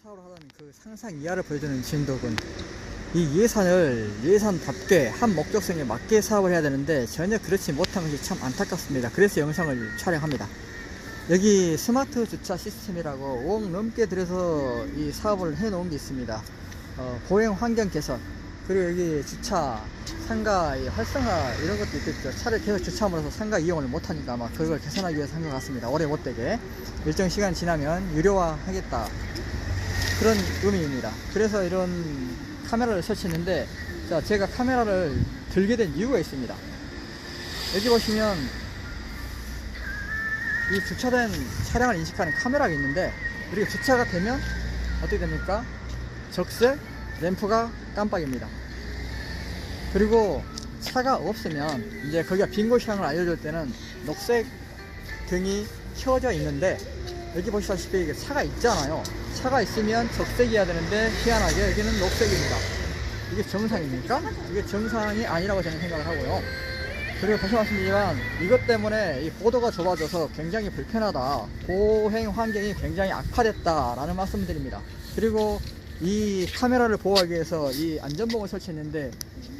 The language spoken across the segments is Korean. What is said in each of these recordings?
사고를 하던 그 상상 이하를 보여주는 진덕은 이 예산을 예산답게 한 목적성에 맞게 사업을 해야 되는데 전혀 그렇지 못한 것이 참 안타깝습니다. 그래서 영상을 촬영합니다. 여기 스마트 주차 시스템이라고 5억 넘게 들여서 이 사업을 해 놓은 게 있습니다. 어, 보행 환경 개선 그리고 여기 주차 상가 의 활성화 이런 것도 있겠죠. 차를 계속 주차함으로써 상가 이용을 못하니까 아마 그걸 개선하기 위해서 한 것 같습니다. 오래 못되게 일정 시간 지나면 유료화 하겠다 그런 의미입니다. 그래서 이런 카메라를 설치했는데 자 제가 카메라를 들게 된 이유가 있습니다. 여기 보시면 이 주차된 차량을 인식하는 카메라가 있는데 이렇게 주차가 되면 어떻게 됩니까? 적색 램프가 깜빡입니다. 그리고 차가 없으면 이제 거기가 빈 곳이라는 걸 알려줄 때는 녹색 등이 켜져 있는데 여기 보시다시피 이게 차가 있잖아요. 차가 있으면 적색이어야 되는데 희한하게 여기는 녹색입니다. 이게 정상입니까? 이게 정상이 아니라고 저는 생각을 하고요. 그리고 다시 말씀드리지만 이것 때문에 이 보도가 좁아져서 굉장히 불편하다. 보행 환경이 굉장히 악화됐다라는 말씀드립니다. 그리고 이 카메라를 보호하기 위해서 이 안전봉을 설치했는데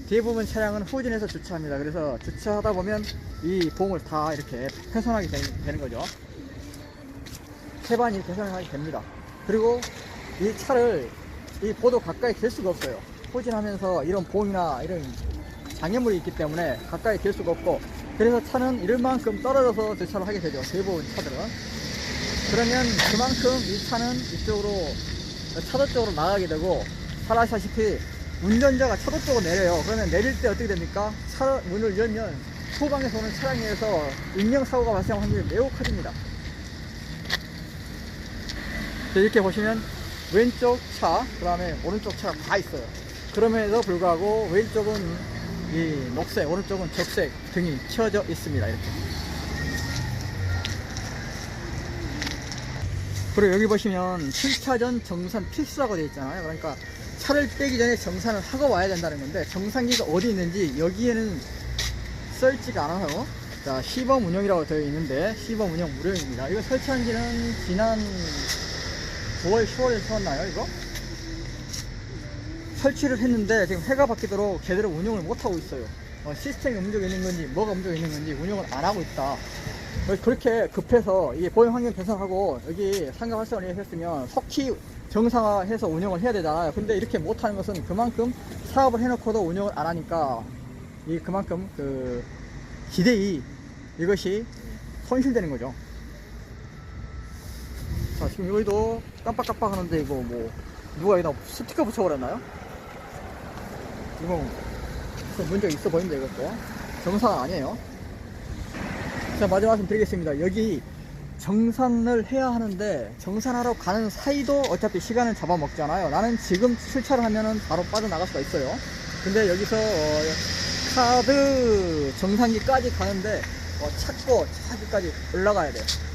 대부분 차량은 후진해서 주차합니다. 그래서 주차하다 보면 이 봉을 다 이렇게 훼손하게 되- 되는 거죠. 세반이 이렇게 훼손하게 됩니다. 그리고 이 차를 이 보도 가까이 댈 수가 없어요. 후진하면서 이런 봉이나 이런 장애물이 있기 때문에 가까이 댈 수가 없고 그래서 차는 이럴 만큼 떨어져서 주차를 하게 되죠. 대부분 차들은. 그러면 그만큼 이 차는 이쪽으로 차도 쪽으로 나가게 되고 잘 아시다시피 운전자가 차도 쪽으로 내려요. 그러면 내릴 때 어떻게 됩니까? 차 문을 열면 후방에서 오는 차량에 의해서 인명사고가 발생할 확률이 매우 커집니다. 자, 이렇게 보시면 왼쪽 차, 그 다음에 오른쪽 차가 다 있어요. 그럼에도 불구하고 왼쪽은 이 녹색, 오른쪽은 적색 등이 켜져 있습니다. 이렇게. 그리고 여기 보시면 7차전 정산 필수라고 되어 있잖아요. 그러니까 차를 빼기 전에 정산을 하고 와야 된다는 건데 정산기가 어디 있는지 여기에는 써있지가 않아서 자 시범 운영이라고 되어 있는데 시범 운영 무료입니다. 이거 설치한 지는 지난 9월 10월에 세웠나요 이거? 설치를 했는데 지금 해가 바뀌도록 제대로 운영을 못하고 있어요. 어, 시스템이 문제가 있는 건지 뭐가 문제가 있는 건지 운영을 안 하고 있다. 어, 그렇게 급해서 이 보행 환경 개선하고 여기 상가 활성화를 했으면 속히 정상화해서 운영을 해야 되잖아요. 근데 이렇게 못하는 것은 그만큼 사업을 해놓고도 운영을 안 하니까 이 그만큼 그 기대이 이것이 손실되는 거죠. 자 지금 여기도 깜빡깜빡 하는데 이거 뭐 누가 여기다 스티커 붙여버렸나요? 이거 무슨 문제 있어 보입니다 이것도? 정상 아니에요? 자 마지막 말씀 드리겠습니다. 여기 정산을 해야 하는데 정산하러 가는 사이도 어차피 시간을 잡아먹잖아요. 나는 지금 출차를 하면은 바로 빠져나갈 수가 있어요. 근데 여기서 어, 카드 정상기까지 가는데 어, 찾고 찾기까지 올라가야 돼요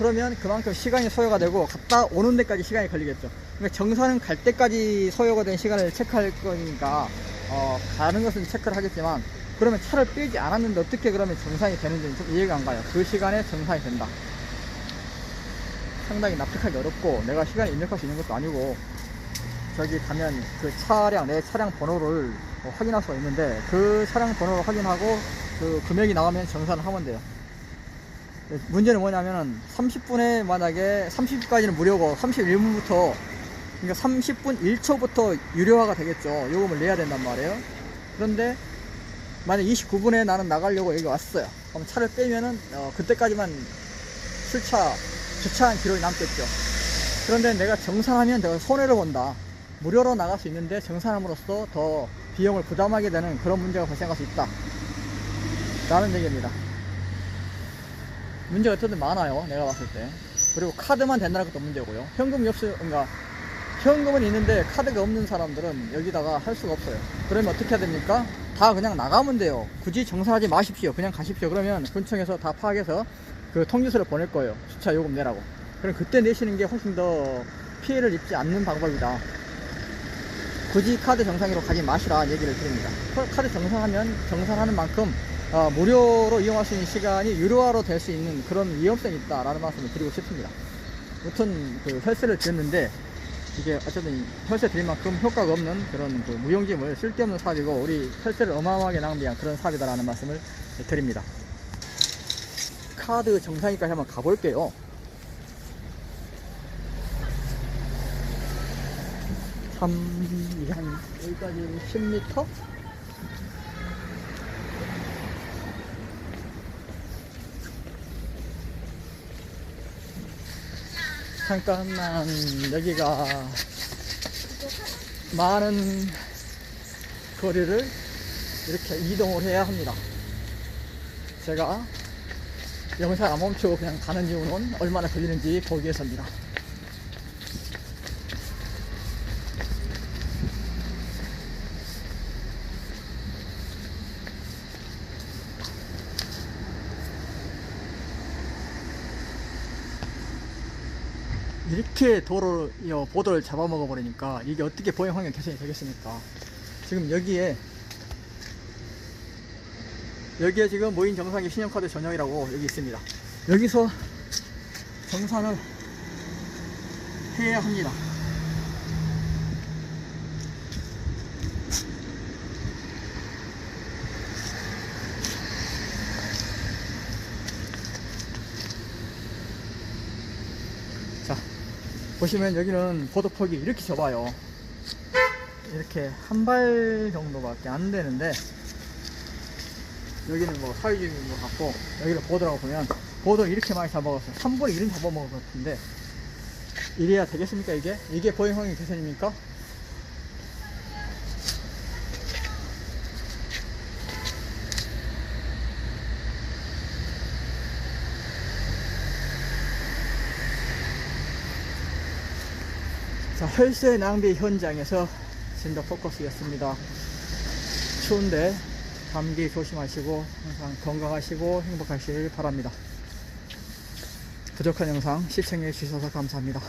그러면 그만큼 시간이 소요가 되고 갔다 오는 데까지 시간이 걸리겠죠. 그러니까 정산은 갈 때까지 소요가 된 시간을 체크할 거니까 어, 가는 것은 체크를 하겠지만 그러면 차를 빼지 않았는데 어떻게 그러면 정산이 되는지는 좀 이해가 안 가요. 그 시간에 정산이 된다. 상당히 납득하기 어렵고 내가 시간을 입력할 수 있는 것도 아니고 저기 가면 그 차량 내 차량 번호를 어, 확인할 수가 있는데 그 차량 번호를 확인하고 그 금액이 나오면 정산을 하면 돼요. 문제는 뭐냐면은 30분에 만약에 30분까지는 무료고 31분부터 그러니까 30분 1초부터 유료화가 되겠죠. 요금을 내야 된단 말이에요. 그런데 만약 29분에 나는 나가려고 여기 왔어요. 그럼 차를 빼면은 어, 그때까지만 출차 주차한 기록이 남겠죠. 그런데 내가 정산하면 내가 손해를 본다. 무료로 나갈 수 있는데 정산함으로써 더 비용을 부담하게 되는 그런 문제가 발생할 수 있다. 라는 얘기입니다. 문제가 어쨌든 많아요. 내가 봤을 때. 그리고 카드만 된다는 것도 문제고요. 현금이 없어, 그러니까 현금은 있는데 카드가 없는 사람들은 여기다가 할 수가 없어요. 그러면 어떻게 해야 됩니까? 다 그냥 나가면 돼요. 굳이 정산하지 마십시오. 그냥 가십시오. 그러면 군청에서 다 파악해서 그 통지서를 보낼 거예요. 주차 요금 내라고. 그럼 그때 내시는 게 훨씬 더 피해를 입지 않는 방법이다. 굳이 카드 정상으로 가지 마시라 얘기를 드립니다. 카드 정상하면 정산하는 만큼 어, 무료로 이용할 수 있는 시간이 유료화로 될 수 있는 그런 위험성이 있다라는 말씀을 드리고 싶습니다. 무튼 그 혈세를 드렸는데 이게 어쨌든 혈세 드린 만큼 효과가 없는 그런 그 무용지물 쓸데없는 사업이고 우리 혈세를 어마어마하게 낭비한 그런 사업이다라는 말씀을 드립니다. 카드 정상위까지 한번 가볼게요. 삼, 한, 여기까지 10m? 잠깐만, 여기가 많은 거리를 이렇게 이동을 해야 합니다. 제가 영상 안 멈추고 그냥 가는 이유는 얼마나 걸리는지 보기 위해서입니다. 이렇게 도로, 이 보도를 잡아먹어 버리니까 이게 어떻게 보행 환경 개선이 되겠습니까? 지금 여기에 여기에 지금 모인 정상이 신용카드 전형이라고 여기 있습니다. 여기서 정산을 해야 합니다. 보시면 여기는 보도폭이 이렇게 좁아요. 이렇게 한 발 정도밖에 안 되는데 여기는 뭐 사회주의인 것 같고 여기를 보더라고 보면 보도를 이렇게 많이 잡아갔어요 3분의 1은 잡아먹은 것 같은데 이래야 되겠습니까 이게? 이게 보행 환경 개선입니까? 자 혈세 낭비 현장에서 진더 포커스였습니다 추운데 감기 조심하시고 항상 건강하시고 행복하시길 바랍니다. 부족한 영상 시청해 주셔서 감사합니다.